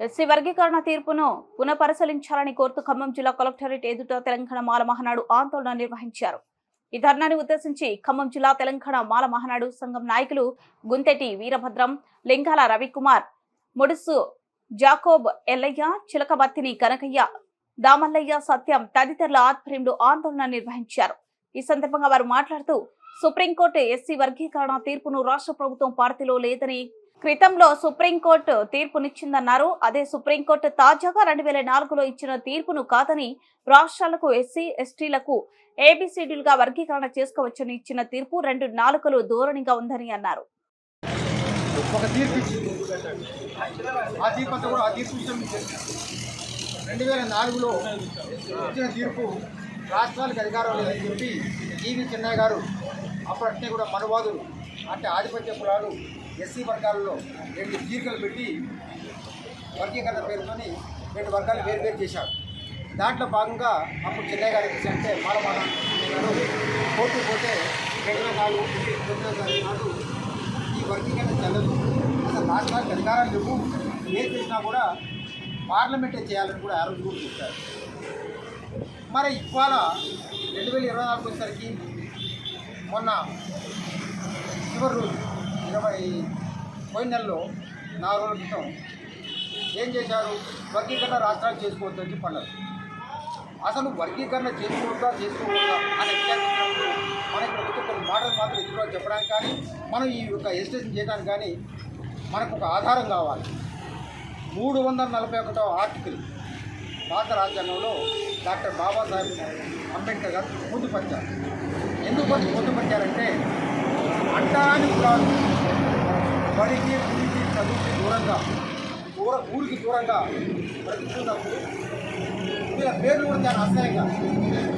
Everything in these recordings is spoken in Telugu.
ఎస్సీ వర్గీకరణ తీర్పును పునఃపరిశీలించాలని కోరుతూ ఖమ్మం జిల్లా కలెక్టరేట్ ఎదుట తెలంగాణ మాల మహానాడు ఆందోళన నిర్వహించారు. ఈ ధర్నాని ఉద్దేశించి ఖమ్మం జిల్లా తెలంగాణ మాల మహానాడు సంఘం నాయకులు గుంతెటి వీరభద్రం లింగాల రవికుమార్ ముడుసు జాకోబ్ ఎల్లయ్య చిలకబత్తిని కనకయ్య దామల్లయ్య సత్యం తదితరుల ఆధ్వర్యంలో ఆందోళన నిర్వహించారు. ఈ సందర్భంగా వారు మాట్లాడుతూ సుప్రీంకోర్టు ఎస్సీ వర్గీకరణ తీర్పును రాష్ట్ర ప్రభుత్వం పార్టీలో లేదని క్రితంలో సుప్రీంకోర్టు తీర్పునిచ్చిందన్నారు. అదే సుప్రీంకోర్టు తాజాగా రెండు వేల నాలుగులో ఇచ్చిన తీర్పును కాదని రాష్ట్రాలకు ఎస్సీ ఎస్టీలకు ఏబిసిడీలుగా వర్గీకరణ చేసుకోవచ్చని ఇచ్చిన తీర్పు రెండు నాలుకలు ధోరణిగా ఉందని అన్నారు. ఒక రెండు వేల నాలుగులో ఇచ్చిన తీర్పు రాష్ట్రాలకు అధికారం లేదని చెప్పి జీవి చెన్నయ్య గారు అప్పుడట్నే కూడా మనువాదులు అంటే ఆధిపత్య కులాలు ఎస్సీ వర్గాల్లో రెండు తీర్కలు పెట్టి వర్గీకరణ పేరుతోని రెండు వర్గాలు వేరు వేరు చేశారు. దాంట్లో భాగంగా అప్పుడు చెన్నై గారు ఏం అంటే మాలమాల గారు కోర్టు పోతే రెండు వేల నాలుగు నాడు ఈ వర్గీకరణ చెల్లదు అసలు రాష్ట్రానికి అధికారాలు లేవు. ఏం చేసినా కూడా పార్లమెంటే చేయాలని కూడా ఆరోగ్య కూడా చెప్పారు. మరి ఇవాళ రెండు వేల ఇరవై నాలుగు వచ్చేసరికి మొన్న చివరి రోజు ఇరవై పోయిన నెలలో నాలుగు రోజుల క్రితం ఏం చేశారు? వర్గీకరణ రాష్ట్రాలు చేసుకోవద్దని చెప్పి అన్నారు అసలు వర్గీకరణ చేసుకోవద్దా చేసుకోవద్దా అనే విచారించినప్పుడు మన ఇక్కడ వచ్చే కొన్ని మాటలు మాత్రం ఎదురు చెప్పడానికి కానీ మనం ఈ యొక్క ఎస్టేషన్ చేయడానికి కానీ మనకు ఒక ఆధారం కావాలి. మూడు వందల నలభై ఒకటో ఆర్టికల్ భారత రాజ్యాంగంలో డాక్టర్ బాబాసాహెబ్ అంబేద్కర్ గారు పొందుపరిచారు ఎందుకు పొందుపరిచారంటే అంటాని కులాలు బడికి ఊరికి చదువుకి దూరంగా దూర ఊరికి దూరంగా బ్రతుకుతున్నప్పుడు వీళ్ళ పేర్లు కూడా చాలా అసహ్యంగా.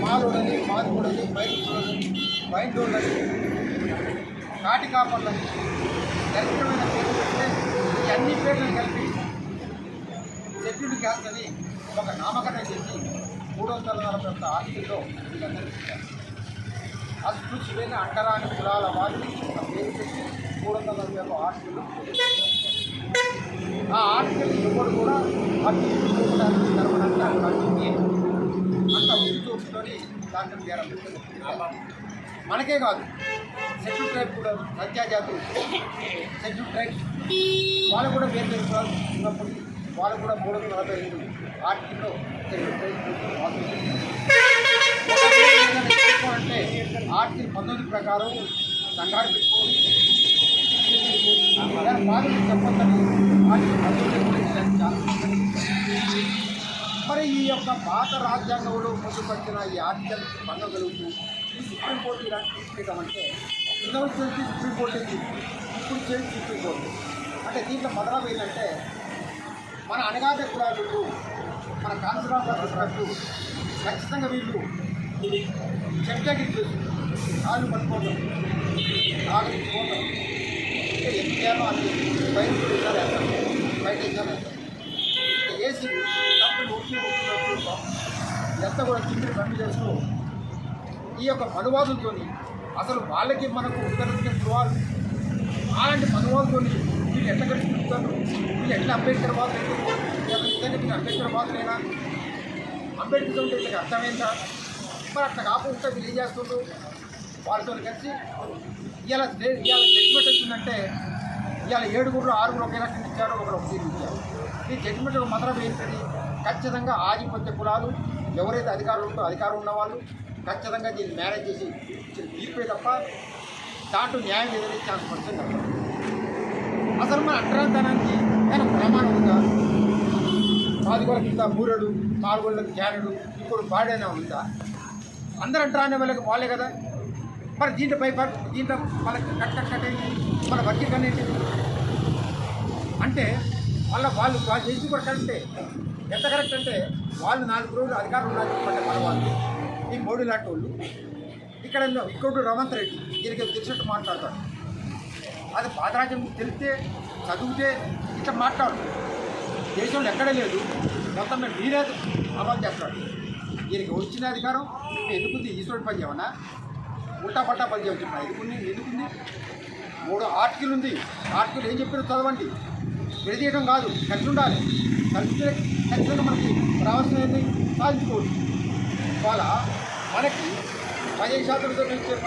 మాలోడని మాదిగూడని మైదూడని వైండోళ్ళని కాటి కాపర్లని దరిద్రమైన పేర్లు పెడితే ఈ అన్ని పేర్లను కలిపి షెడ్యూల్ క్యాస్ట్ అని ఒక నామకరణం చేసి మూడు వందల నలభై ఒక్క ఆర్టికల్లో వీళ్ళందరికీ ఇచ్చారు అస్పృశ్యులైన అంటరాని కులాల వారిని ఒక పేరు పెట్టి మూడు వందల నలభై ఒక ఆర్టికల్. ఆ ఆర్టికల్ ఎవరు కూడా అతి చూపడానికి జరగడానికి అవకాశం లేదు అంత చూపుతోని డాక్టర్ బిఆర్ మనకే కాదు షెడ్యూల్ ట్రైబ్ కూడా సంఖ్యాజాతులు షెడ్యూల్ ట్రైబ్ వాళ్ళు కూడా వేరు వేరు కులాలు ఉన్నప్పుడు వాళ్ళు కూడా మూడు వందల నలభై ఐదు ఆర్టికల్లో షెడ్యూల్ ట్రైబ్ ఆర్టికల్ పంతొమ్మిది ప్రకారం సంఘాలు పెట్టుకోవాలి బాధలు చెప్పొద్దని ఆర్టికల్ పంతొమ్మిది మరి ఈ యొక్క పాత రాజ్యాంగంలో పొందుపరిచిన ఈ ఆర్టికల్ భంగం ఈ సుప్రీంకోర్టు ఇలాంటి తీసుకెళ్ళామంటే ఇంతవరకు చేసి సుప్రీంకోర్టు ఇప్పుడు చేసి సుప్రీంకోర్టు అంటే దీంట్లో మదరాబు ఏంటంటే మన అనగాద కులాలు మన కాన్సరాలు చెప్పినట్టు ఖచ్చితంగా వీళ్ళు చెట్టగిరి చేసి కాళ్ళు పట్టుకోవడం ఆగలి పోవడం అంటే ఎంత చేయాలో అది బయట వేసారు వేస్తారు బయట వేసారు వేస్తారు ఏసీ డబ్బులు ఒట్టి ఒట్టినట్టు ఎంత కూడా చింపిరి కమ్మి చేస్తూ ఈ యొక్క మనువాదులతో అసలు వాళ్ళకి మనకు ఉత్తరించిన చూడాలి అలాంటి మనువాదులతో వీళ్ళు ఎట్లా కట్టుకుంటారు వీళ్ళు ఎట్లా అంబేద్కర్ బాధలు నిజంగా మీకు అంబేద్కర్ బాధలేనా? అంబేద్కర్ ఉంటే వీళ్ళకి అర్థమైందా? మరి అట్లా కాకుండా వీళ్ళు ఏం చేస్తుండ్రు? వాళ్ళతో కలిసి ఇవాళ ఇవాళ జడ్జిమెంట్ వచ్చిందంటే ఇవాళ ఏడుగురు ఆరుగురు ఒకే రకంగా ఇచ్చారు ఒకరు ఒక ఇచ్చారు ఈ జడ్జిమెంట్ మాత్రం ఏంటది ఖచ్చితంగా ఆధిపత్య కులాలు ఎవరైతే అధికారులు ఉంటో అధికారం ఉన్నవాళ్ళు ఖచ్చితంగా దీన్ని మేనేజ్ చేసి తీర్పే తప్ప దాంట్లో న్యాయం లేదని చాలా స్పష్టంగా అసలు మన అంటరాంతనానికి కానీ ప్రమాణం ఉందా? పాదిగోళ్ళ కింద బూరెడు నాలుగోళ్ళకి జ్ఞానుడు ఇప్పుడు బాడైనా ఉందా? అందరూ అంటరాని వాళ్ళకి వాళ్ళే కదా. మరి దీంట్లో పై దీంట్లో వాళ్ళకి కట్ కట్ కట్ ఏంటి మన వర్గీకరణ ఏంటి అంటే వాళ్ళ వాళ్ళు వాళ్ళు చేసి కూడా కరెక్టే ఎంత కరెక్ట్ అంటే వాళ్ళు నాలుగు రోజులు అధికారం ఉన్నారు మన వాళ్ళు. ఈ మోడీ లాంటి వాళ్ళు. ఇక్కడ ఇక్కడ రవంత్ రెడ్డి దీనికి తెలిసినట్టు మాట్లాడతాడు. అది పాదరాజ్యం తెలిస్తే చదివితే ఇట్లా మాట్లాడు. దేశంలో ఎక్కడే లేదు. మొత్తం మీరే అమలు చేస్తాడు దీనికి వచ్చిన అధికారం ఎందుకుంది? ఈశ్వరుడి పని చేయమన్నా ఉల్టా పట్టా పని చేయమన్నా ఎందుకుంది ఎందుకుంది మూడు ఆర్టికల్ ఉంది. ఆర్టికల్ ఏం చెప్పారో చదవండి. విడదీయడం కాదు కలిసి ఉండాలి. కలిస్తే ఖచ్చితంగా మనకి రావాల్సినవి సాధించుకోవచ్చు. ఇవాళ మనకి పదిహేను శాతం ఇచ్చే